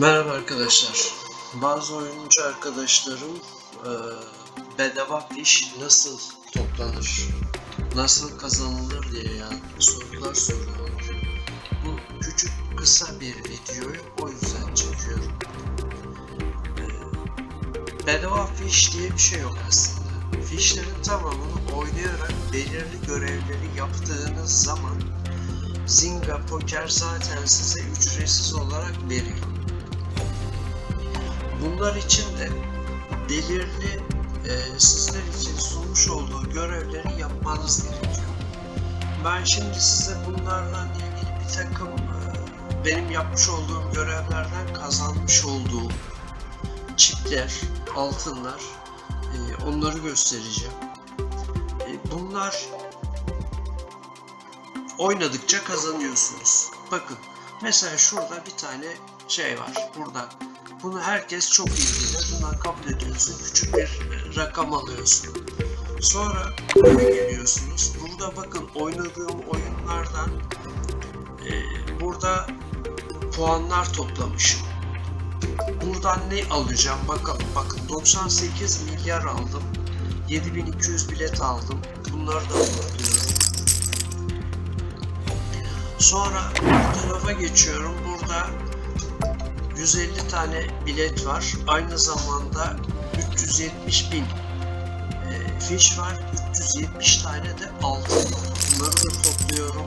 Merhaba arkadaşlar. Bazı oyuncu arkadaşlarım e, bedava fiş nasıl toplanır, nasıl kazanılır diye yani sorular soruyorlar. Bu küçük kısa bir videoyu o yüzden çekiyorum. E, bedava fiş diye bir şey yok aslında. Fişlerin tamamını oynayarak belirli görevleri yaptığınız zaman Zynga Poker zaten size ücretsiz olarak veriyor. Bunlar için de belirli e, sizler için sunmuş olduğu görevleri yapmanız gerekiyor. Ben şimdi size bunlarla ilgili bir takım e, benim yapmış olduğum görevlerden kazanmış olduğum çipler, altınlar e, onları göstereceğim. E, bunlar oynadıkça kazanıyorsunuz. Bakın mesela şurada bir tane şey var. Burada bunu herkes çok iyi bilir. Bundan kabul ediyorsun. Küçük bir rakam alıyorsun. Sonra buraya geliyorsunuz. Burada bakın oynadığım oyunlardan e, burada puanlar toplamışım. Buradan ne alacağım bakalım. Bakın 98 milyar aldım. 7200 bilet aldım. Bunları da alıyorum. Sonra bu tarafa geçiyorum. Burada 150 tane bilet var. Aynı zamanda 370 bin e, fiş var. 370 tane de altın. Bunları da topluyorum.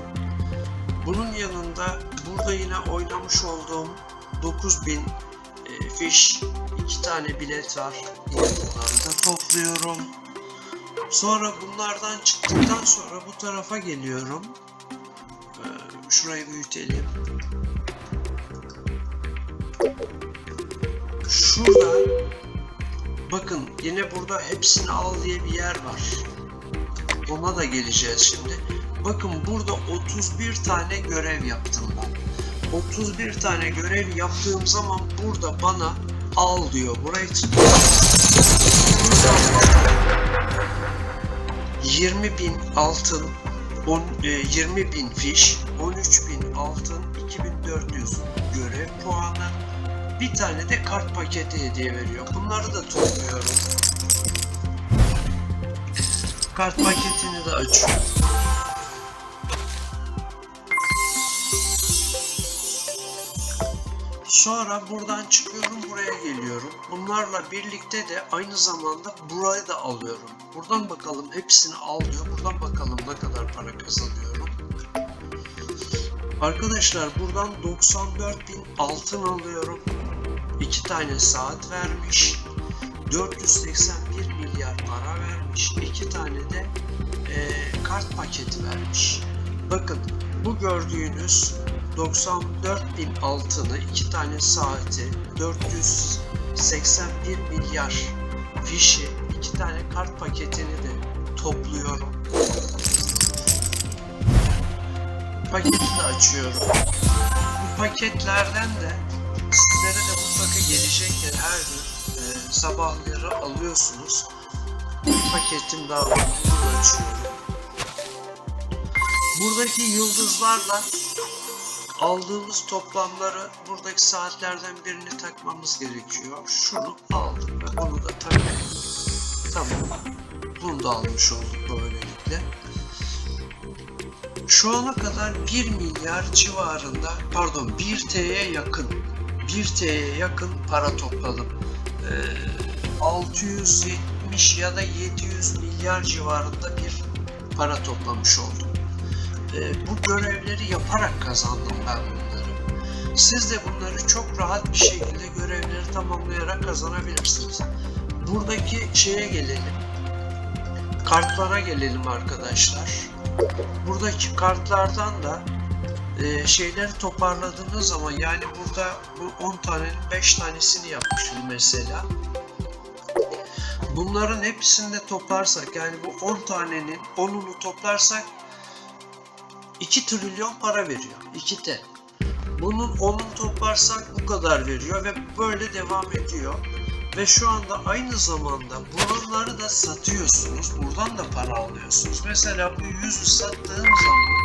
Bunun yanında burada yine oynamış olduğum 9000 e, fiş, 2 tane bilet var. Bunları da topluyorum. Sonra bunlardan çıktıktan sonra bu tarafa geliyorum. Ee, Şurayı büyütelim. Şurada bakın yine burada hepsini al diye bir yer var. Ona da geleceğiz şimdi. Bakın burada 31 tane görev yaptım ben. 31 tane görev yaptığım zaman burada bana al diyor. Burayı. Burada 20 bin altın, 10, e, 20 bin fiş, 13 bin altın, 2400 görev puanı, bir tane de kart paketi hediye veriyor. Bunları da topluyorum. Kart paketini de açıyorum. Sonra buradan çıkıyorum buraya geliyorum. Bunlarla birlikte de aynı zamanda burayı da alıyorum. Buradan bakalım hepsini al diyor. Buradan bakalım ne kadar para kazanıyorum. Arkadaşlar buradan 94 bin altın alıyorum. 2 tane saat vermiş. 481 milyar para vermiş. 2 tane de eee, kart paketi vermiş. Bakın bu gördüğünüz 94 bin altını, 2 tane saati, 481 milyar fişi, 2 tane kart paketini de topluyorum. Paketi de açıyorum. Bu paketlerden de mutlaka gelecektir her gün e, sabahları alıyorsunuz. Bir paketim daha da açıyorum. Buradaki yıldızlarla aldığımız toplamları buradaki saatlerden birini takmamız gerekiyor. Şunu aldım ve bunu da taktım. Tamam. Bunu da almış olduk böylelikle. Şu ana kadar 1 milyar civarında, pardon 1 TL'ye yakın, 1 TL'ye yakın para topladım. Ee, 670 ya da 700 milyar civarında bir para toplamış oldum. Ee, bu görevleri yaparak kazandım ben bunları. Siz de bunları çok rahat bir şekilde görevleri tamamlayarak kazanabilirsiniz. Buradaki şeye gelelim. Kartlara gelelim arkadaşlar. Buradaki kartlardan da e, şeyleri toparladığınız zaman yani burada bu 10 tanenin 5 tanesini yapmışım mesela. Bunların hepsini de toplarsak yani bu 10 tanenin 10'unu toplarsak 2 trilyon para veriyor. 2 T. Bunun 10'unu toplarsak bu kadar veriyor ve böyle devam ediyor. Ve şu anda aynı zamanda buraları da satıyorsunuz. Buradan da para alıyorsunuz. Mesela bu 100'ü sattığım zaman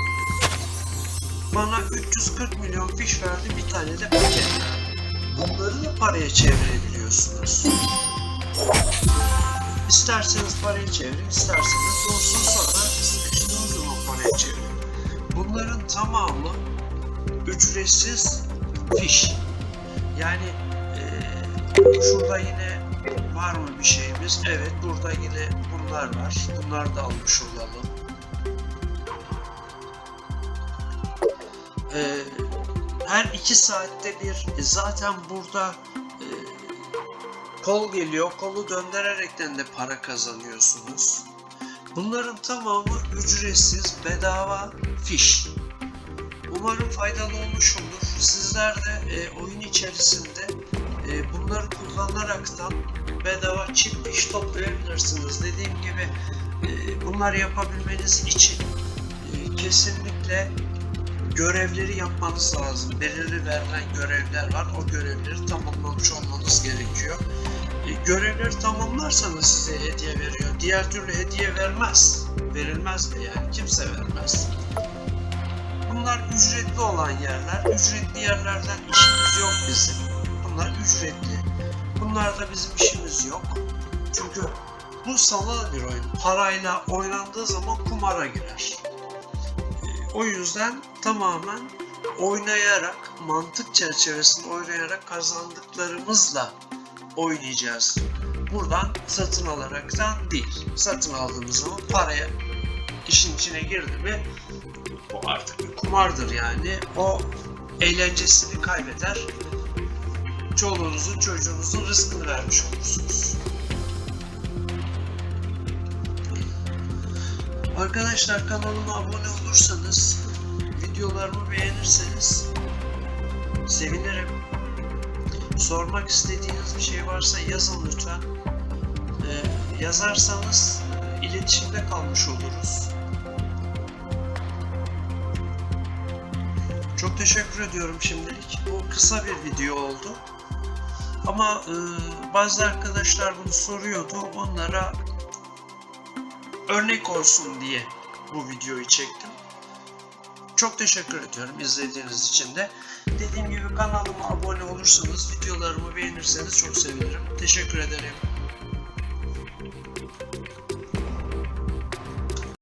bana 340 milyon fiş verdi bir tane de paket bunları da paraya çevirebiliyorsunuz. İsterseniz paraya çevirin, isterseniz dursun sonra sıkıştığınız zaman paraya çevirin. Bunların tamamı ücretsiz fiş. Yani eee, şurada yine var mı bir şeyimiz? Evet burada yine bunlar var. Bunları da almış olalım. Eee, her iki saatte bir e, zaten burada e, kol geliyor. Kolu döndürerekten de para kazanıyorsunuz. Bunların tamamı ücretsiz, bedava fiş. Umarım faydalı olmuş olur. Sizler de e, oyun içerisinde e, bunları kullanaraktan bedava çip fiş toplayabilirsiniz. Dediğim gibi e, bunları yapabilmeniz için e, kesinlikle görevleri yapmanız lazım. Belirli verilen görevler var. O görevleri tamamlamış olmanız gerekiyor. E, görevleri tamamlarsanız size hediye veriyor. Diğer türlü hediye vermez. Verilmez de yani. Kimse vermez. Bunlar ücretli olan yerler. Ücretli yerlerden işimiz yok bizim. Bunlar ücretli. Bunlarda bizim işimiz yok. Çünkü bu sanal bir oyun. Parayla oynandığı zaman kumara girer. O yüzden tamamen oynayarak, mantık çerçevesinde oynayarak kazandıklarımızla oynayacağız. Buradan satın alaraktan değil. Satın aldığımız zaman paraya işin içine girdi mi bu artık bir kumardır yani. O eğlencesini kaybeder. Çoluğunuzun çocuğunuzun rızkını vermiş olursunuz. Arkadaşlar kanalıma abone olursanız, videolarımı beğenirseniz sevinirim. Sormak istediğiniz bir şey varsa yazın lütfen. Ee, yazarsanız iletişimde kalmış oluruz. Çok teşekkür ediyorum şimdilik. Bu kısa bir video oldu. Ama e, bazı arkadaşlar bunu soruyordu. Onlara örnek olsun diye bu videoyu çektim. Çok teşekkür ediyorum izlediğiniz için de. Dediğim gibi kanalıma abone olursanız, videolarımı beğenirseniz çok sevinirim. Teşekkür ederim.